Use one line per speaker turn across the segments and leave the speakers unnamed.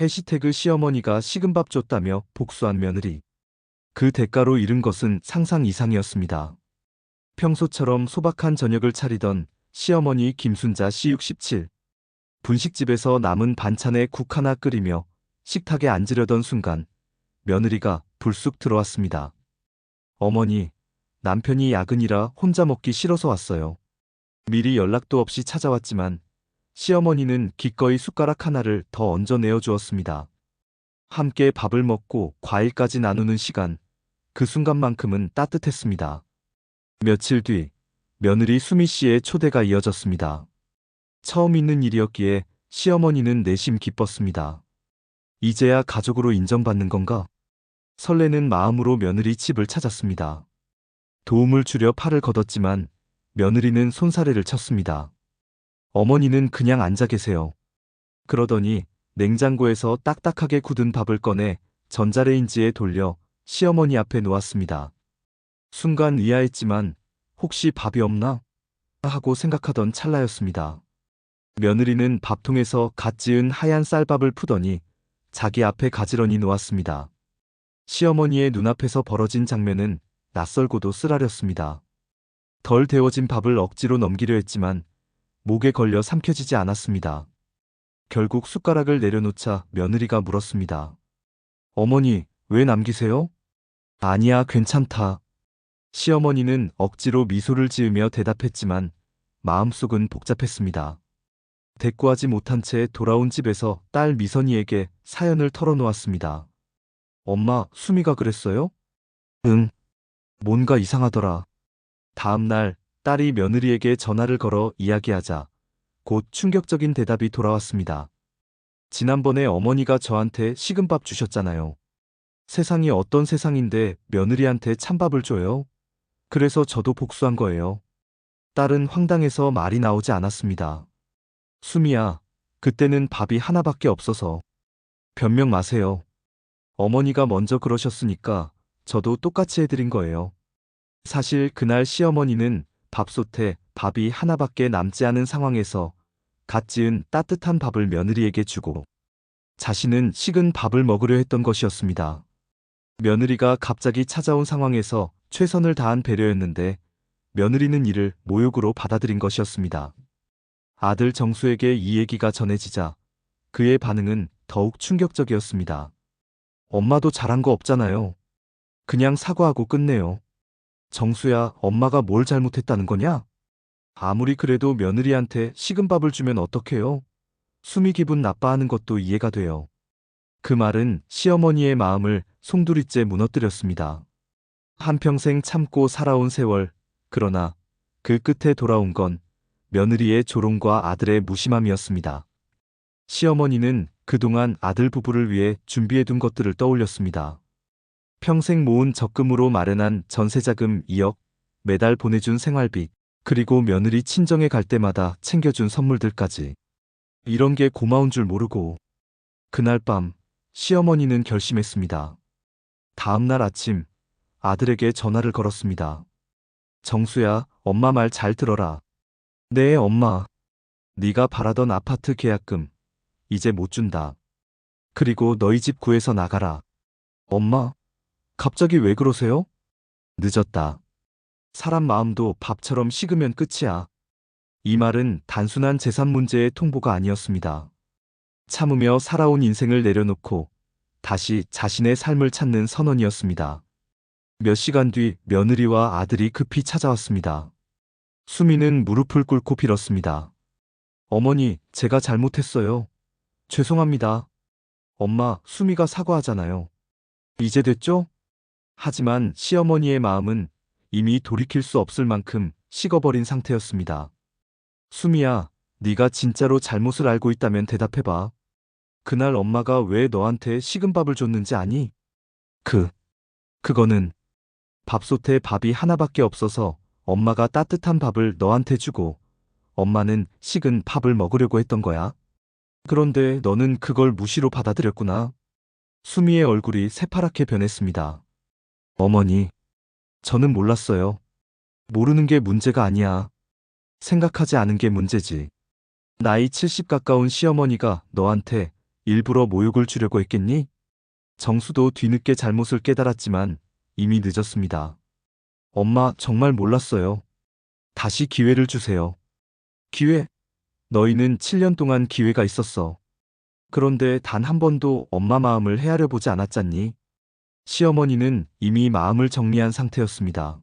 해시태그 시어머니가 식은밥 줬다며 복수한 며느리. 그 대가로 잃은 것은 상상 이상이었습니다. 평소처럼 소박한 저녁을 차리던 시어머니 김순자 씨 67. 분식집에서 남은 반찬에 국 하나 끓이며 식탁에 앉으려던 순간 며느리가 불쑥 들어왔습니다. 어머니, 남편이 야근이라 혼자 먹기 싫어서 왔어요. 미리 연락도 없이 찾아왔지만 시어머니는 기꺼이 숟가락 하나를 더 얹어 내어 주었습니다. 함께 밥을 먹고 과일까지 나누는 시간, 그 순간만큼은 따뜻했습니다. 며칠 뒤, 며느리 수미 씨의 초대가 이어졌습니다. 처음 있는 일이었기에 시어머니는 내심 기뻤습니다. 이제야 가족으로 인정받는 건가? 설레는 마음으로 며느리 집을 찾았습니다. 도움을 주려 팔을 걷었지만 며느리는 손사래를 쳤습니다. 어머니는 그냥 앉아 계세요. 그러더니 냉장고에서 딱딱하게 굳은 밥을 꺼내 전자레인지에 돌려 시어머니 앞에 놓았습니다. 순간 의아했지만 혹시 밥이 없나? 하고 생각하던 찰나였습니다. 며느리는 밥통에서 갓 지은 하얀 쌀밥을 푸더니 자기 앞에 가지런히 놓았습니다. 시어머니의 눈앞에서 벌어진 장면은 낯설고도 쓰라렸습니다. 덜 데워진 밥을 억지로 넘기려 했지만 목에 걸려 삼켜지지 않았습니다. 결국 숟가락을 내려놓자 며느리가 물었습니다. 어머니, 왜 남기세요? 아니야, 괜찮다. 시어머니는 억지로 미소를 지으며 대답했지만 마음속은 복잡했습니다. 대꾸하지 못한 채 돌아온 집에서 딸 미선이에게 사연을 털어놓았습니다. 엄마, 수미가 그랬어요? 응. 뭔가 이상하더라. 다음 날 딸이 며느리에게 전화를 걸어 이야기하자 곧 충격적인 대답이 돌아왔습니다. 지난번에 어머니가 저한테 식은밥 주셨잖아요. 세상이 어떤 세상인데 며느리한테 찬밥을 줘요? 그래서 저도 복수한 거예요. 딸은 황당해서 말이 나오지 않았습니다. 수미야, 그때는 밥이 하나밖에 없어서. 변명 마세요. 어머니가 먼저 그러셨으니까 저도 똑같이 해드린 거예요. 사실 그날 시어머니는 밥솥에 밥이 하나밖에 남지 않은 상황에서 갓 지은 따뜻한 밥을 며느리에게 주고 자신은 식은 밥을 먹으려 했던 것이었습니다. 며느리가 갑자기 찾아온 상황에서 최선을 다한 배려였는데 며느리는 이를 모욕으로 받아들인 것이었습니다. 아들 정수에게 이 얘기가 전해지자 그의 반응은 더욱 충격적이었습니다. 엄마도 잘한 거 없잖아요. 그냥 사과하고 끝내요. 정수야, 엄마가 뭘 잘못했다는 거냐? 아무리 그래도 며느리한테 식은 밥을 주면 어떡해요? 수미 기분 나빠하는 것도 이해가 돼요. 그 말은 시어머니의 마음을 송두리째 무너뜨렸습니다. 한평생 참고 살아온 세월, 그러나 그 끝에 돌아온 건 며느리의 조롱과 아들의 무심함이었습니다. 시어머니는 그동안 아들 부부를 위해 준비해둔 것들을 떠올렸습니다. 평생 모은 적금으로 마련한 전세자금 2억, 매달 보내준 생활비, 그리고 며느리 친정에 갈 때마다 챙겨준 선물들까지. 이런 게 고마운 줄 모르고. 그날 밤, 시어머니는 결심했습니다. 다음 날 아침, 아들에게 전화를 걸었습니다. 정수야, 엄마 말 잘 들어라. 네, 엄마. 네가 바라던 아파트 계약금, 이제 못 준다. 그리고 너희 집 구해서 나가라. 엄마, 갑자기 왜 그러세요? 늦었다. 사람 마음도 밥처럼 식으면 끝이야. 이 말은 단순한 재산 문제의 통보가 아니었습니다. 참으며 살아온 인생을 내려놓고 다시 자신의 삶을 찾는 선언이었습니다. 몇 시간 뒤 며느리와 아들이 급히 찾아왔습니다. 수미는 무릎을 꿇고 빌었습니다. 어머니, 제가 잘못했어요. 죄송합니다. 엄마, 수미가 사과하잖아요. 이제 됐죠? 하지만 시어머니의 마음은 이미 돌이킬 수 없을 만큼 식어버린 상태였습니다. 수미야, 네가 진짜로 잘못을 알고 있다면 대답해봐. 그날 엄마가 왜 너한테 식은 밥을 줬는지 아니? 그, 그거는 밥솥에 밥이 하나밖에 없어서 엄마가 따뜻한 밥을 너한테 주고 엄마는 식은 밥을 먹으려고 했던 거야. 그런데 너는 그걸 무시로 받아들였구나. 수미의 얼굴이 새파랗게 변했습니다. 어머니, 저는 몰랐어요. 모르는 게 문제가 아니야. 생각하지 않은 게 문제지. 나이 70 가까운 시어머니가 너한테 일부러 모욕을 주려고 했겠니? 정수도 뒤늦게 잘못을 깨달았지만 이미 늦었습니다. 엄마, 정말 몰랐어요. 다시 기회를 주세요. 기회? 너희는 7년 동안 기회가 있었어. 그런데 단 한 번도 엄마 마음을 헤아려 보지 않았잖니? 시어머니는 이미 마음을 정리한 상태였습니다.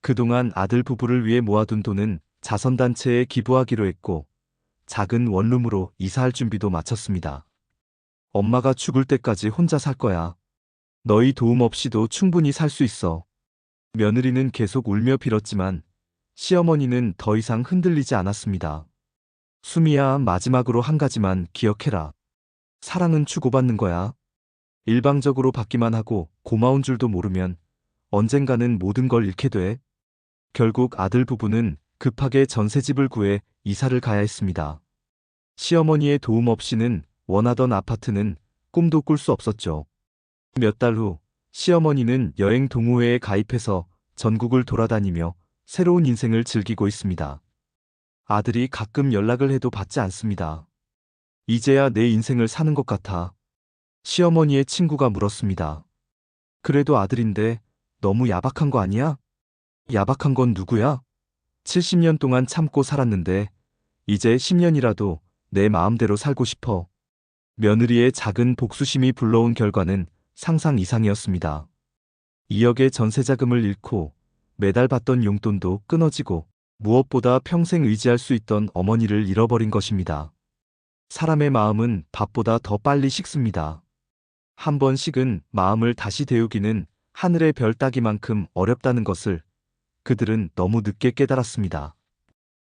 그동안 아들 부부를 위해 모아둔 돈은 자선단체에 기부하기로 했고, 작은 원룸으로 이사할 준비도 마쳤습니다. 엄마가 죽을 때까지 혼자 살 거야. 너희 도움 없이도 충분히 살 수 있어. 며느리는 계속 울며 빌었지만 시어머니는 더 이상 흔들리지 않았습니다. 수미야, 마지막으로 한 가지만 기억해라. 사랑은 주고받는 거야. 일방적으로 받기만 하고 고마운 줄도 모르면 언젠가는 모든 걸 잃게 돼. 결국 아들 부부는 급하게 전세집을 구해 이사를 가야 했습니다. 시어머니의 도움 없이는 원하던 아파트는 꿈도 꿀 수 없었죠. 몇 달 후 시어머니는 여행 동호회에 가입해서 전국을 돌아다니며 새로운 인생을 즐기고 있습니다. 아들이 가끔 연락을 해도 받지 않습니다. 이제야 내 인생을 사는 것 같아. 시어머니의 친구가 물었습니다. 그래도 아들인데 너무 야박한 거 아니야? 야박한 건 누구야? 70년 동안 참고 살았는데 이제 10년이라도 내 마음대로 살고 싶어. 며느리의 작은 복수심이 불러온 결과는 상상 이상이었습니다. 2억의 전세자금을 잃고 매달 받던 용돈도 끊어지고 무엇보다 평생 의지할 수 있던 어머니를 잃어버린 것입니다. 사람의 마음은 밥보다 더 빨리 식습니다. 한번 식은 마음을 다시 데우기는 하늘의 별 따기만큼 어렵다는 것을 그들은 너무 늦게 깨달았습니다.